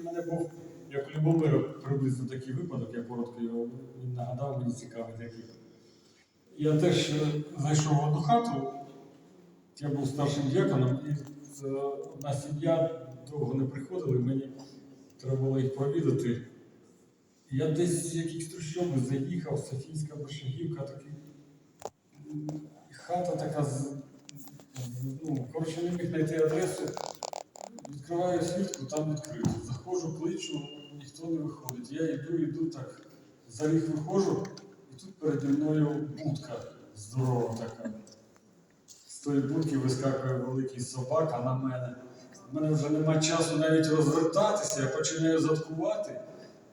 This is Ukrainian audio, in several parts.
у мене був, як у Любомира, приблизно такий випадок, я коротко його нагадав, мені цікавий такий. Я теж е, зайшов в одну хату, я був старшим діаконом, і е, одна сім'я довго не приходила, і мені треба було їх провідати. Я десь з якихось трущоби заїхав, Софійська Борщагівка, такий. Хата така. Ну, коротше, не міг знайти адресу. Відкриваю світку, там відкрито. Заходжу, кличу, ніхто не виходить. Я йду, йду так, за ріг виходжу, і тут переді мною будка здорова така. З тої будки вискакує великий собака на мене. У мене вже немає часу навіть розвертатися, я починаю заткувати.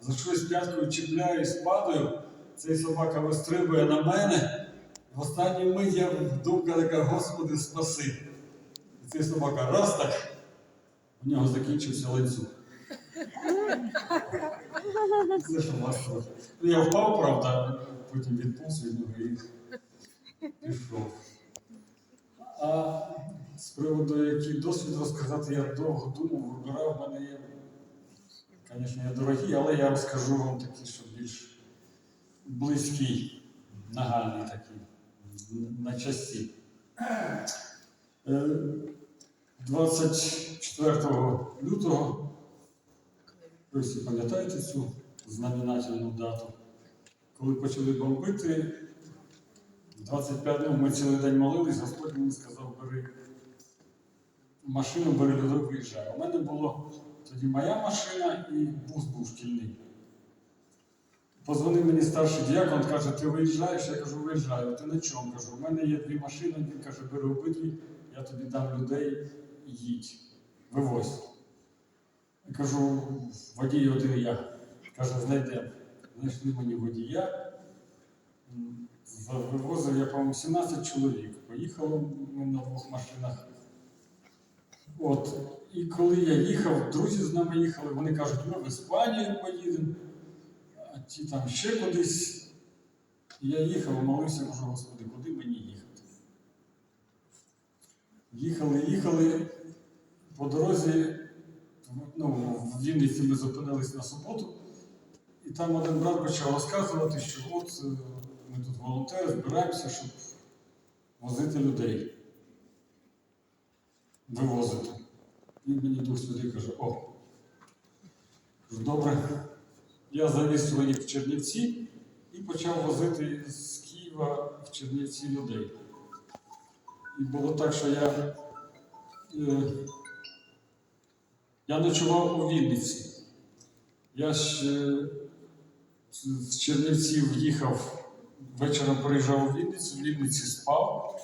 За щось п'яткою чіпляюсь, падаю, цей собака вистрибує на мене. В останню мить я думка така, Господи, спаси. І цей собака раз так, у нього закінчився ланцюг. Ну, я впав, правда, потім відпуск від ноги і пішов. А з приводу, який досвід розказати, я довго думав, вибирав в мене є. Звісно, я дорогі, але я розкажу вам такий, що більш близький, нагальний такий, на часі. 20 е, 4 лютого. Ви всі пам'ятаєте цю знаменательну дату. Коли почали бомбити, 25 днів ми цілий день молились, Господь мені сказав, бери машину, бери людей, виїжджай. У мене було тоді моя машина і бус був шкільний. Позвонив мені старший діяк, він каже, ти виїжджаєш, я кажу, виїжджаю, ти на чому? Кажу, у мене є дві машини, він каже, бери обидві, я тобі дам людей і їдь вивозь. Я кажу, водій один я. Каже, знайдемо. Знайшли мені водія. Вивозив я, по-моєму, 17 чоловік. Поїхали ми на двох машинах. От. І коли я їхав, друзі з нами їхали, вони кажуть, ми в Іспанію поїдемо, а ті там ще кудись. Я їхав, молився, кажу, Господи, куди мені їхати? Їхали, їхали. По дорозі, ну, в Вінниці ми зупинились на суботу, і там один брат почав розказувати, що от е, ми тут волонтери збираємося, щоб возити людей, вивозити. І мені Дух Святий каже, о, добре. Я завіз своїх в Чернівці і почав возити з Києва в Чернівці людей. І було так, що я, е, я ночував у Вінниці. Я ж з Чернівців їхав, вечором приїжджав у Вінницю, в Вінниці спав.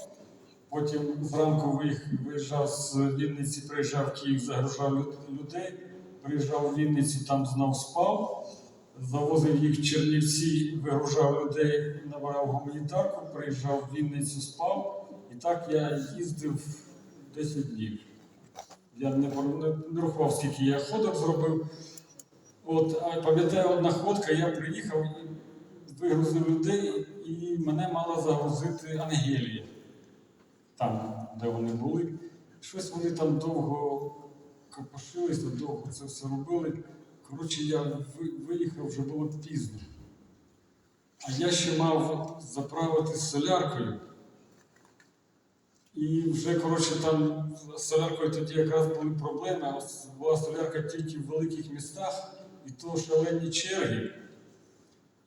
Потім зранку виїжджав з Вінниці, приїжджав в Київ, загружав людей, приїжджав у Вінницю, там знов спав, завозив їх в Чернівці, вигружав людей, набирав гуманітарку, приїжджав в Вінницю, спав. І так я їздив 10 днів. Я не, не, не рахував, скільки я ходок зробив. От, а пам'ятаю, одна ходка, я приїхав вигрузив людей, і мене мала загрузити Ангелія там, де вони були. Щось вони там довго копошилися, довго це все робили. Коротше, я виїхав, вже було пізно. А я ще мав заправити соляркою. І вже, коротше, там з соляркою тоді якраз були проблеми. Була солярка тільки в великих містах, і то шалені черги.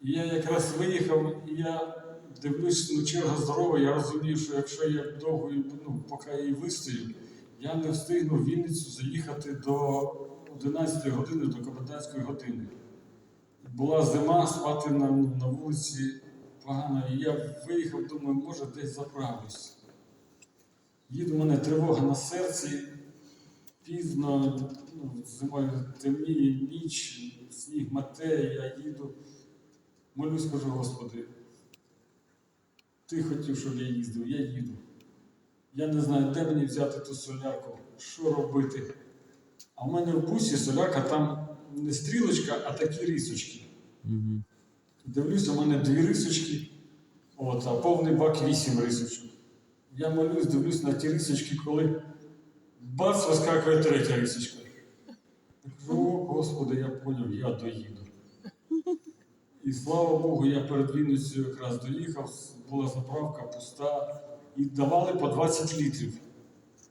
І я якраз виїхав, і я дивлюсь, ну черга здорова, я розумію, що якщо я довго, ну, поки її вистою, я не встигну в Вінницю заїхати до 11 години, до комендантської години. Була зима, спати на, на вулиці погано, і я виїхав, думаю, може десь заправлюсь. Їду в мене тривога на серці, пізно, ну, зимою темніє ніч, сніг мате, я їду. Молюсь, кажу, Господи, ти хотів, щоб я їздив, я їду. Я не знаю, де мені взяти ту солярку, що робити. А в мене в бусі солярка там не стрілочка, а такі рисочки. Дивлюся, у мене дві рисочки, от, а повний бак вісім рисочок. Я молюсь, дивлюсь на ті рисочки, коли бац, вискакує третя рисочка. Я кажу, о Господи, я поняв, я доїду. І слава Богу, я перед Вінницею якраз доїхав, була заправка пуста, і давали по 20 літрів.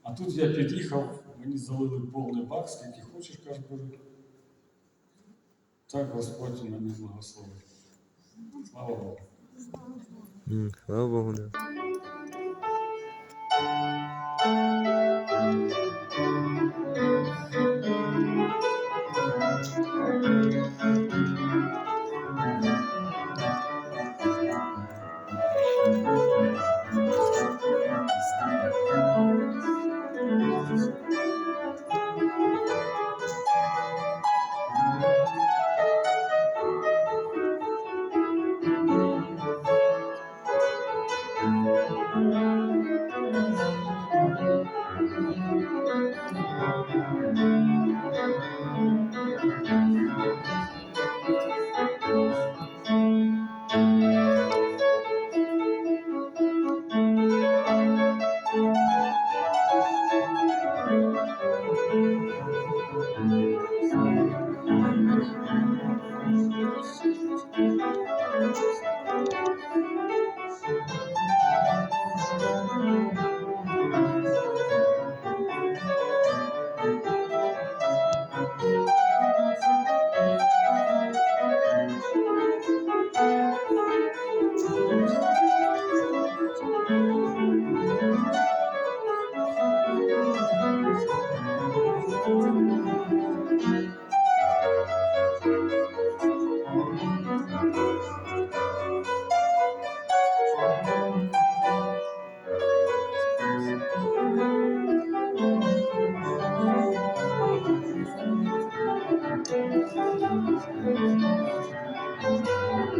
А тут я під'їхав, мені залили повний бак, скільки хочеш, каже Боже. Так Господь мені благословив. Слава Богу. Слава Богу, Música